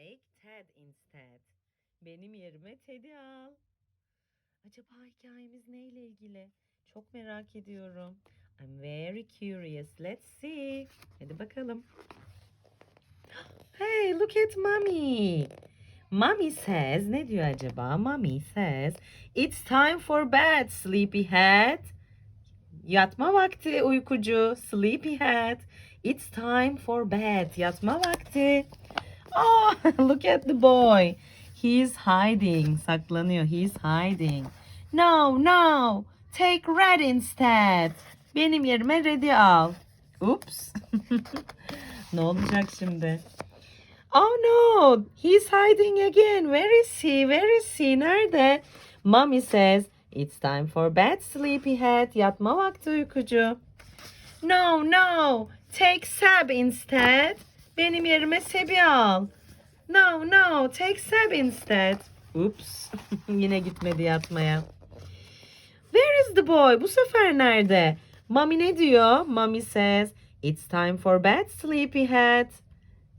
Take Ted instead. Benim yerime Ted'i al. Acaba hikayemiz neyle ilgili? Çok merak ediyorum. I'm very curious. Let's see. Hadi bakalım. Hey, look at mommy. Mommy says, ne diyor acaba? Mommy says, it's time for bed, sleepyhead. Yatma vakti uykucu, sleepyhead. It's time for bed, yatma vakti. Oh, look at the boy. He's hiding, saklanıyor. He's hiding. No, no, take red instead. Benim yerime red'i al. Oops. ne olacak şimdi? Oh no, he's hiding again. Where is he? Where is he? Nerede? Mommy says, it's time for bed, sleepyhead. Yatma vakti uykucu. No, no, take Seb instead. Benim yerime Seb'i al. No, no, take Seb instead. Oops, yine gitmedi yatmaya. Where is the boy? Bu sefer nerede? Mommy ne diyor? Mommy says, it's time for bed, sleepyhead.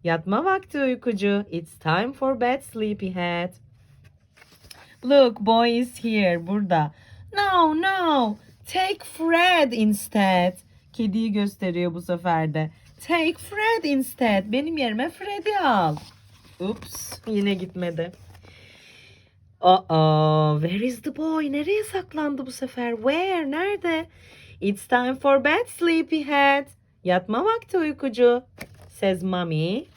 Yatma vakti uykucu. It's time for bed, sleepyhead. Look, boy is here. Burada. No, no. Take Fred instead. Kediyi gösteriyor bu sefer de. Take Fred instead. Benim yerime Fred'i al. Ups, yine gitmedi. Uh-oh, where is the boy? Nereye saklandı bu sefer? Where? Nerede? It's time for bed, sleepyhead. Yatma vakti uykucu. Says mommy.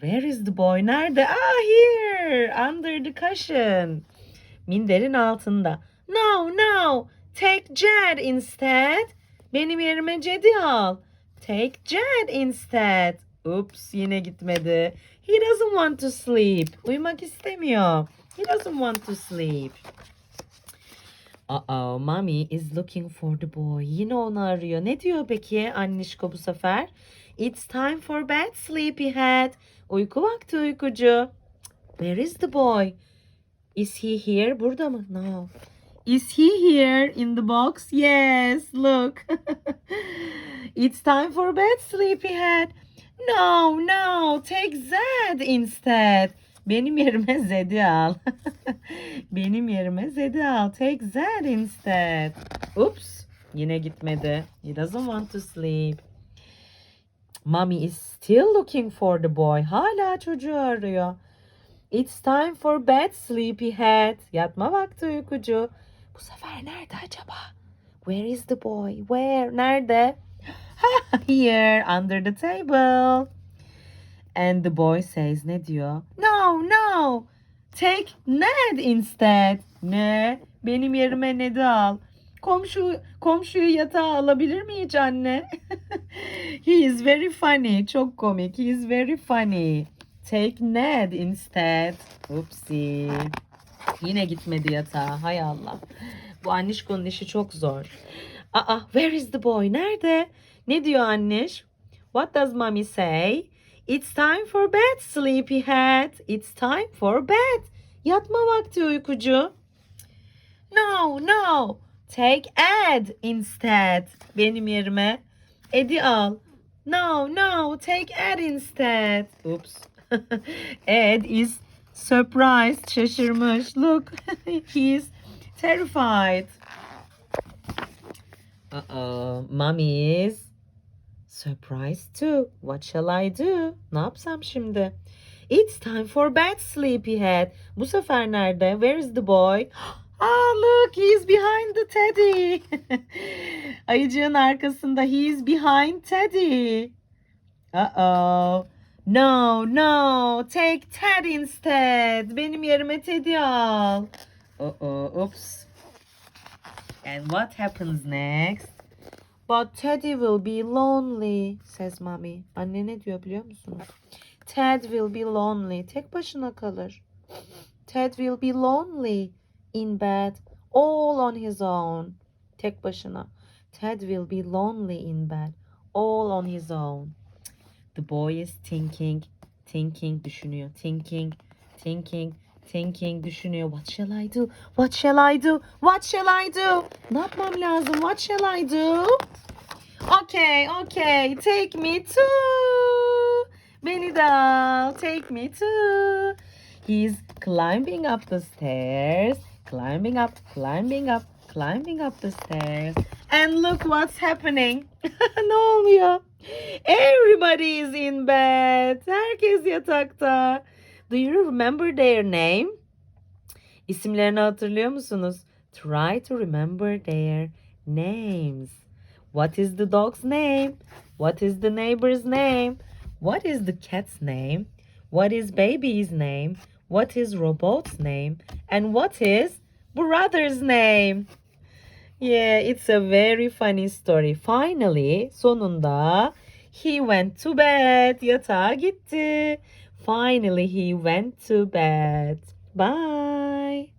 Where is the boy? Nerede? Ah, here. Under the cushion. Minderin altında. No, no. Take Jed instead. Benim yerime Jed'i al. Take Jed instead. Oops, yine gitmedi. He doesn't want to sleep. Uyumak istemiyor. He doesn't want to sleep. Uh-oh, mommy is looking for the boy. Yine onu arıyor. Ne diyor peki annişko bu sefer? It's time for bed, sleepyhead. Uyku vakti uykucu. Where is the boy? Is he here? Burada mı? No. Is he here in the box? Yes, look. It's time for bed, sleepyhead. No, no, take Zed instead. Benim yerime Zed'i al. Benim yerime Zed'i al. Take Zed instead. Oops, yine gitmedi. He doesn't want to sleep. Mommy is still looking for the boy. Hala çocuğu arıyor. It's time for bed, sleepyhead. Yatma vakti uykucu. Bu sefer nerede acaba? Where is the boy? Where? Nerede? Here, under the table. And the boy says ne diyor? No, no. Take Ned instead. Ne? Benim yerime Ned'i al. Komşu komşuyu yatağa alabilir mi hiç anne? He is very funny. Çok komik. He is very funny. Take Ned instead. Oopsie. Yine gitmedi yatağa. Hay Allah. Bu annişkonun işi çok zor. Aa, where is the boy? Nerede? Ne diyor anneş? What does mommy say? It's time for bed, sleepyhead. It's time for bed. Yatma vakti uykucu. No, no. Take Ed instead. Benim yerime. Ed'i al. No, no. Take Ed instead. Oops. Ed is surprised. Şaşırmış. Look. He is terrified. Uh-oh. Mommy is surprised too. What shall I do? Ne yapsam şimdi? It's time for bed, sleepyhead. Bu sefer nerede? Where is the boy? Ah, look, he's behind the teddy. Ayıcığın arkasında. He's behind Teddy. Uh-oh. No, no. Take Ted instead. Benim yerime Teddy al. Uh-oh. Oops. And what happens next? But Teddy will be lonely, says mommy. Anne ne diyor biliyor musunuz? Ted will be lonely. Tek başına kalır. Ted will be lonely in bed all on his own. Tek başına. Ted will be lonely in bed all on his own. The boy is thinking, thinking, düşünüyor. Thinking, thinking, thinking, düşünüyor. What shall I do? What shall I do? What shall I do? Ne yapmam lazım? What shall I do? Okay, okay. Take me to... Beni de al. Take me to. He's climbing up the stairs. Climbing up, climbing up, climbing up the stairs. And look what's happening. ne oluyor? Everybody is in bed. Herkes yatakta. Do you remember their name? İsimlerini hatırlıyor musunuz? Try to remember their names. What is the dog's name? What is the neighbor's name? What is the cat's name? What is baby's name? What is robot's name? And what is brother's name? Yeah, it's a very funny story. Finally, sonunda he went to bed. Yatağa gitti. Finally, he went to bed. Bye.